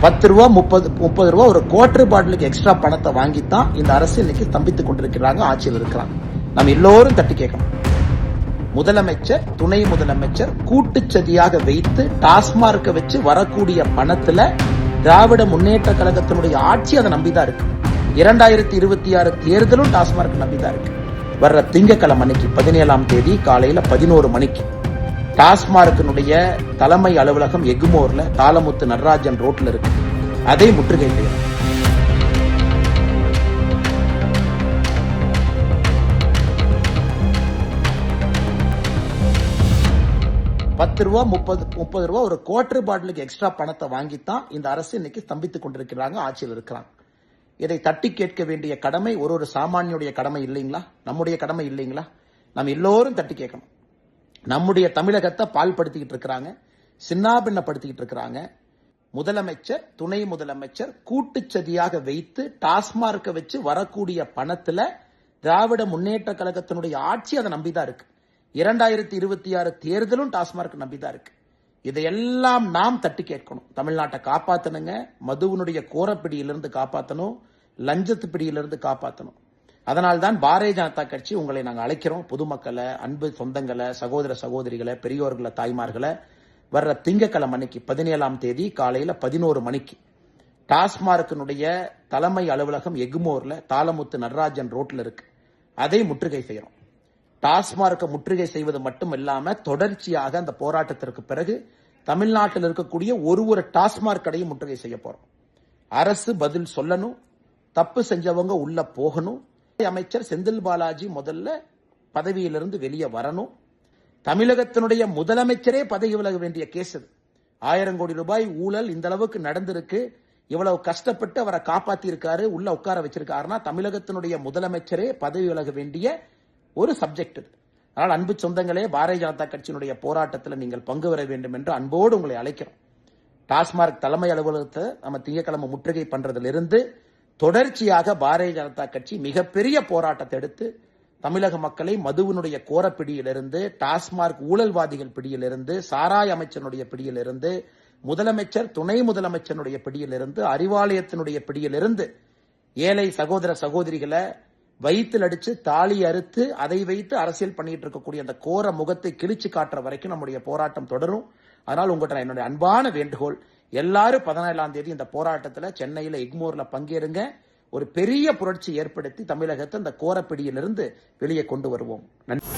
பத்து ரூபா முப்பது முப்பது ரூபா ஒரு குவார்டர் பாட்டிலுக்கு எக்ஸ்ட்ரா பணத்தை வாங்கித்தான் இந்த அரசு இன்னைக்கு ஸ்தம்பித்துக் கொண்டிருக்கிறாங்க ஆட்சியில் இருக்கிறாங்க நம்ம எல்லோரும் தட்டி கேட்கணும். முதலமைச்சர் துணை முதலமைச்சர் கூட்டுச்சதியாக வைத்து டாஸ்மார்க்கை வச்சு வரக்கூடிய பணத்துல திராவிட முன்னேற்ற கழகத்தினுடைய ஆட்சி அதை நம்பிதான் இருக்கு. இரண்டாயிரத்தி இருபத்தி ஆறு தேர்தலும் டாஸ்மார்க் நம்பிதான் இருக்கு. வர்ற திங்கக்கிழமை அன்னைக்கு பதினேழாம் தேதி காலையில பதினோரு மணிக்கு டாஸ்மார்க்கினுடைய தலைமை அலுவலகம் எக்மோர்ல தாளமுத்து நடராஜன் ரோட்ல இருக்கு. அதை முற்றுகை செய்யணும் பத்து ரூபா முப்பது முப்பது ரூபா ஒரு குவார்டர் பாட்டிலுக்கு எக்ஸ்ட்ரா பணத்தை வாங்கித்தான் இந்த அரசு இன்னைக்கு ஸ்தம்பித்துக் கொண்டிருக்கிறாங்க ஆட்சியில் இருக்கிறாங்க இதை தட்டி கேட்க வேண்டிய கடமை ஒரு ஒரு சாமானியுடைய கடமை இல்லைங்களா? நம்முடைய கடமை இல்லைங்களா? நம்ம எல்லோரும் தட்டி கேட்கணும். நம்முடைய தமிழகத்தை பால்படுத்திக்கிட்டு இருக்கிறாங்க சின்னாபின்னப்படுத்திக்கிட்டு இருக்கிறாங்க. முதலமைச்சர் துணை முதலமைச்சர் கூட்டுச்சதியாக வைத்து டாஸ்மார்க்கை வச்சு வரக்கூடிய பணத்துல திராவிட முன்னேற்ற கழகத்தினுடைய ஆட்சி அதை நம்பிதான் இருக்கு. இரண்டாயிரத்தி இருபத்தி ஆறு தேர்தலும் டாஸ்மார்க் நம்பிதான் இருக்கு. இதையெல்லாம் நாம் தட்டி கேட்கணும். தமிழ்நாட்டை காப்பாத்தணுங்க மதுவினுடைய கோரப்பிடியிலிருந்து காப்பாத்தணும் லஞ்சத்து பிடியிலிருந்து காப்பாத்தணும். அதனால்தான் பாரதிய ஜனதா கட்சி உங்களை நாங்கள் அழைக்கிறோம். பொதுமக்களை அன்பு சொந்தங்களை சகோதர சகோதரிகளை பெரியோர்களை தாய்மார்களை. வர்ற திங்கக்கிழமை அன்னைக்கு பதினேழாம் தேதி காலையில பதினோரு மணிக்கு டாஸ்மார்க்கினுடைய தலைமை அலுவலகம் எக்மோரில் தாளமுத்து நடராஜன் ரோட்ல இருக்கு. அதை முற்றுகை செய்யறோம். டாஸ்மார்க்கை முற்றுகை செய்வது மட்டும் இல்லாம தொடர்ச்சியாக அந்த போராட்டத்திற்கு பிறகு தமிழ்நாட்டில் இருக்கக்கூடிய ஒரு ஒரு டாஸ்மார்க் கடையும் முற்றுகை செய்ய போறோம். அரசு பதில் சொல்லணும். தப்பு செஞ்சவங்க உள்ள போகணும். அமைச்சர் செந்தில் பாலாஜி முதல்ல பதவியிலிருந்து வெளியே வரணும். தமிழகத்தினுடைய முதலமைச்சரே பதவி விலக வேண்டிய கேஸ் அது. ஆயிரம் கோடி ரூபாய் ஊழல் இந்த அளவுக்கு நடந்திருக்கு. இவ்வளவு கஷ்டப்பட்டு அவரை காப்பாத்தி இருக்காரு உள்ள உட்கார வச்சிருக்காருன்னா தமிழகத்தினுடைய முதலமைச்சரே பதவி விலக வேண்டிய ஒரு சப்ஜெக்ட் இது அதனால் அன்பு சொந்தங்களே பாரதிய ஜனதா கட்சியினுடைய போராட்டத்தில் நீங்கள் பங்கு பெற வேண்டும் என்று அன்போடு உங்களை அழைக்கிறோம். டாஸ்மார்க் தலைமை அலுவலகத்தை நம்ம திங்கக்கிழமை முற்றுகை பண்றதிலிருந்து தொடர்ச்சியாக பாரதிய ஜனதா கட்சி மிகப்பெரிய போராட்டத்தை எடுத்து தமிழக மக்களை மதுவினுடைய கோரப்பிடியிலிருந்து டாஸ்மார்க் ஊழல்வாதிகள் பிடியிலிருந்து சாராய அமைச்சனுடைய பிடியிலிருந்து முதலமைச்சர் துணை முதலமைச்சருடைய பிடியிலிருந்து அறிவாலயத்தினுடைய பிடியிலிருந்து ஏழை சகோதர சகோதரிகளை வயிற்றில் அடிச்சு தாலி அறுத்து அதை வைத்து அரசியல் பண்ணிட்டு இருக்கக்கூடிய அந்த கோர முகத்தை கிழிச்சு காட்டுற வரைக்கும் நம்முடைய போராட்டம் தொடரும். அதனால் உங்கள்கிட்ட என்னுடைய அன்பான வேண்டுகோள் எல்லாரும் பதினேழாம் தேதி இந்த போராட்டத்தில் சென்னையில் இக்மோரில் பங்கேறுங்க. ஒரு பெரிய புரட்சி ஏற்படுத்தி தமிழகத்தை அந்த கோரப்பிடியிலிருந்து வெளியே கொண்டு வருவோம். நன்றி.